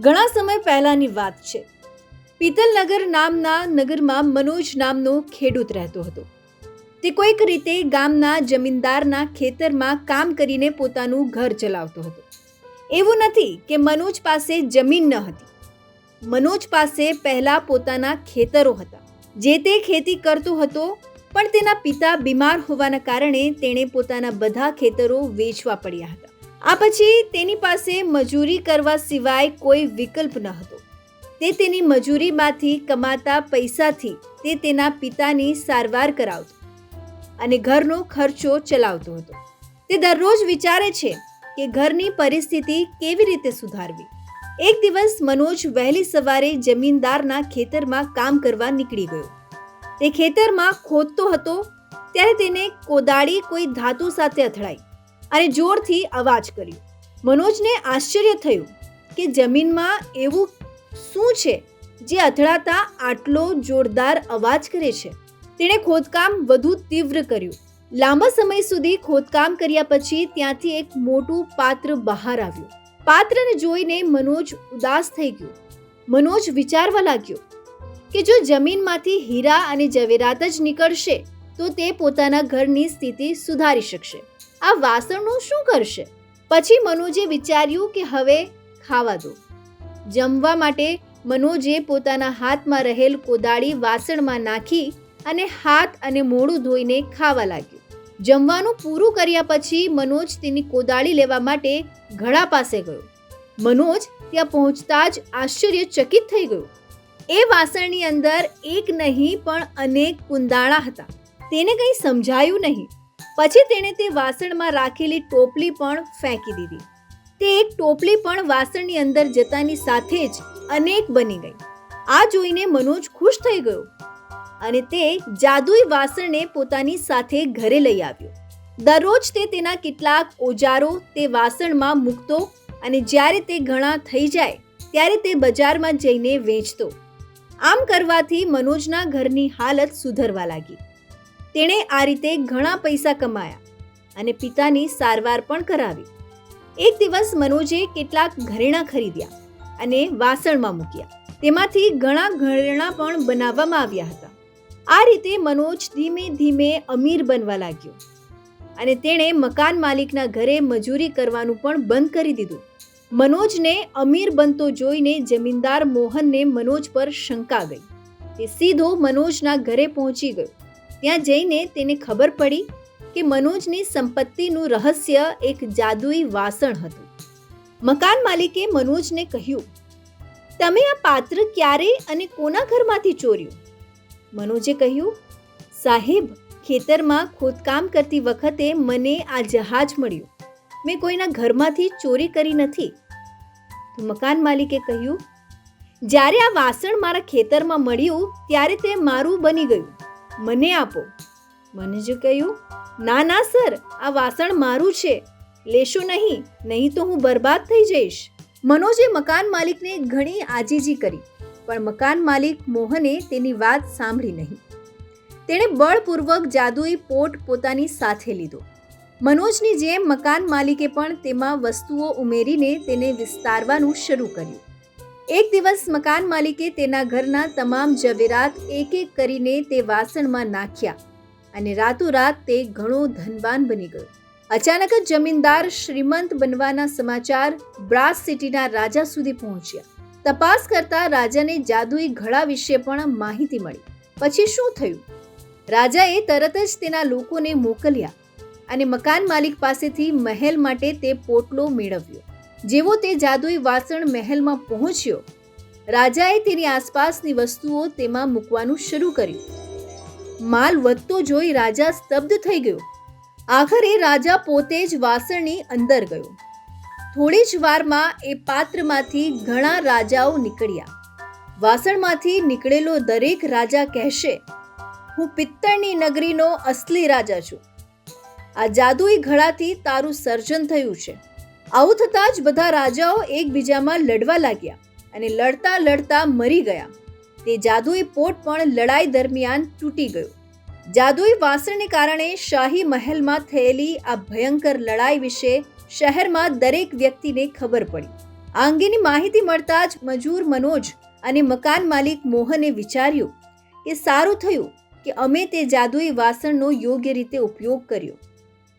ઘણા સમય પહેલાંની વાત છે. પિતલનગર નામના નગરમાં મનોજ નામનો ખેડૂત રહેતો હતો. તે કોઈક રીતે ગામના જમીનદારના ખેતરમાં કામ કરીને પોતાનું ઘર ચલાવતો હતો. એવું નથી કે મનોજ પાસે જમીન ન હતી. મનોજ પાસે પહેલા પોતાના ખેતરો હતા. જે તે ખેતી કરતો હતો, પણ તેના પિતા બીમાર હોવાના કારણે તેણે પોતાના બધા ખેતરો વેચવા પડ્યા હતા. આ પછી તેની પાસે મજૂરી કરવા સિવાય કોઈ વિકલ્પ ન હતો. તે તેની મજૂરીમાંથી કમાતા પૈસાથી તે તેના પિતાની સારવાર કરાવતો અને ઘરનો ખર્ચો ચલાવતો હતો. તે દરરોજ વિચારે છે કે ઘરની પરિસ્થિતિ કેવી રીતે સુધારવી. એક દિવસ મનોજ વહેલી સવારે જમીનદારના ખેતરમાં કામ કરવા નીકળી ગયો. તે ખેતરમાં ખોદતો હતો, ત્યારે તેને કોદાળી કોઈ ધાતુ સાથે અથડાઈ. અને જોરથી અવાજ કર્યો. મનોજને આશ્ચર્ય થયું કે જમીનમાં એવું શું છે જે અથડાતા આટલો જોરદાર અવાજ કરે છે. તેણે ખોદકામ વધુ તીવ્ર કર્યું. લાંબા સમય સુધી ખોદકામ કર્યા પછી ત્યાંથી એક મોટું પાત્ર બહાર આવ્યું. પાત્રને જોઈને મનોજ ઉદાસ થઈ ગયો. મનોજ વિચારવા લાગ્યો કે જો જમીનમાંથી હીરા અને જવેરાત જ નીકળશે તો તે પોતાના ઘરની સ્થિતિ સુધારી શકશે. આ વાસણનું શું કરશે? પછી મનોજે વિચાર્યું કે હવે ખાવા દો. જમવા માટે મનોજે પોતાના હાથમાં રહેલ કોદાળી વાસણમાં નાખી અને હાથ અને મોઢું ધોઈને ખાવા લાગ્યું. જમવાનું પૂરું કર્યા પછી મનોજ તેની કોદાળી લેવા માટે ઘડા પાસે ગયો. મનોજ ત્યાં પહોંચતા જ આશ્ચર્યચકિત થઈ ગયો. એ વાસણની અંદર એક નહીં પણ અનેક કુંદાળા હતા. તેને કંઈ સમજાયું નહીં. પછી તેણે તે વાસણમાં રાખેલી ટોપલી પણ ફેંકી દીધી. તે એક ટોપલી પણ વાસણની અંદર જતાની સાથે જ અનેક બની ગઈ. આ જોઈને મનોજ ખુશ થઈ ગયો અને તે જાદુઈ વાસણને પોતાની સાથે ઘરે લઈ આવ્યો. દરરોજ તે તેના કેટલાક ઓજારો તે વાસણમાં મૂકતો અને જ્યારે તે ઘણા થઈ જાય, ત્યારે તે બજારમાં જઈને વેચતો. આમ કરવાથી મનોજના ઘરની હાલત સુધરવા લાગી. તેણે આ રીતે ઘણા પૈસા કમાયા અને પિતાની સારવાર પણ કરાવી. એક દિવસ મનોજે કેટલાક ઘરેણાં ખરીદ્યા અને વાસણમાં મૂક્યા. તેમાંથી ઘણા ઘરેણાં પણ બનાવવામાં આવ્યા હતા. આ રીતે મનોજ ધીમે ધીમે અમીર બનવા લાગ્યો અને તેણે મકાન માલિકના ઘરે મજૂરી કરવાનું પણ બંધ કરી દીધું. મનોજને અમીર બનતો જોઈને જમીનદાર મોહનને મનોજ પર શંકા ગઈ. તે સીધો મનોજના ઘરે પહોંચી ગયો. ત્યાં જઈને તેને ખબર પડી કે મનોજની સંપત્તિનું રહસ્ય એક જાદુઈ વાસણ હતું. મકાન માલિકે મનોજને કહ્યું, તમે આ પાત્ર ક્યારે અને કોના ઘરમાંથી ચોર્યું? મનોજે કહ્યું, સાહેબ, ખેતરમાં ખોદકામ કરતી વખતે મને આ જહાજ મળ્યું. મેં કોઈના ઘરમાંથી ચોરી કરી નથી. તો મકાન માલિકે કહ્યું, જ્યારે આ વાસણ મારા ખેતરમાં મળ્યું, ત્યારે તે મારું બની ગયું. મને આપો. મનોજે કહ્યું, ના ના, સર, આ વાસણ મારું છે. લેશો નહીં નહીં તો હું બરબાદ થઈ જઈશ. મનોજે મકાન માલિકને ઘણી આજીજી કરી, પણ મકાન માલિક મોહને તેની વાત સાંભળી નહીં. તેણે બળપૂર્વક જાદુઈ પોટ પોતાની સાથે લીધો. મનોજની જેમ મકાન માલિકે પણ તેમાં વસ્તુઓ ઉમેરીને તેને વિસ્તારવાનું શરૂ કર્યું. એક દિવસ મકાન માલિકે તેના ઘરના તમામ જવેરાત એક એક કરીને તે વાસણમાં નાખ્યા અને રાતોરાત તે ઘણો ધનવાન બની ગયો. અચાનક જ જમીનદાર શ્રીમંત બનવાના સમાચાર બ્રાસ સિટીના રાજા સુધી પહોંચ્યા. તપાસ કરતા રાજાને જાદુઈ ઘડા વિશે પણ માહિતી મળી. પછી શું થયું? રાજાએ તરત જ તેના લોકોને મોકલ્યા અને મકાન માલિક પાસેથી મહેલ માટે તે પોટલો મેળવ્યો. જેવો તે જાદુઈ વાસણ મહેલમાં પહોંચ્યો, રાજાએ તેની આસપાસની વસ્તુઓ તેમાં મૂકવાનું શરૂ કર્યું. માલ વધતો જોઈ રાજા સ્તબ્ધ થઈ ગયો. આખરે રાજા પોતે જ વાસણની અંદર ગયો. થોડી જ વારમાં એ પાત્રમાંથી ઘણા રાજાઓ નીકળ્યા. વાસણમાંથી નીકળેલો દરેક રાજા કહેશે, હું પિત્તળની નગરીનો અસલી રાજા છું. આ જાદુઈ ઘડાથી તારું સર્જન થયું છે. આવું થતાં જ બધા રાજાઓ એકબીજામાં લડવા લાગ્યા અને લડતા લડતા મરી ગયા. તે જાદુઈ પોટ પણ લડાઈ દરમિયાન તૂટી ગયો. જાદુઈ વાસણને કારણે શાહી મહેલમાં થયેલી આ ભયંકર લડાઈ વિશે શહેરમાં દરેક વ્યક્તિને ખબર પડી. આ અંગેની માહિતી મળતા જ મજૂર મનોજ અને મકાન માલિક મોહને વિચાર્યું કે સારું થયું કે અમે તે જાદુઈ વાસણનો યોગ્ય રીતે ઉપયોગ કર્યો.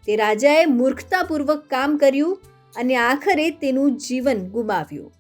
તે રાજાએ મૂર્ખતાપૂર્વક કામ કર્યું અને આખરે તેનું જીવન ગુમાવ્યું.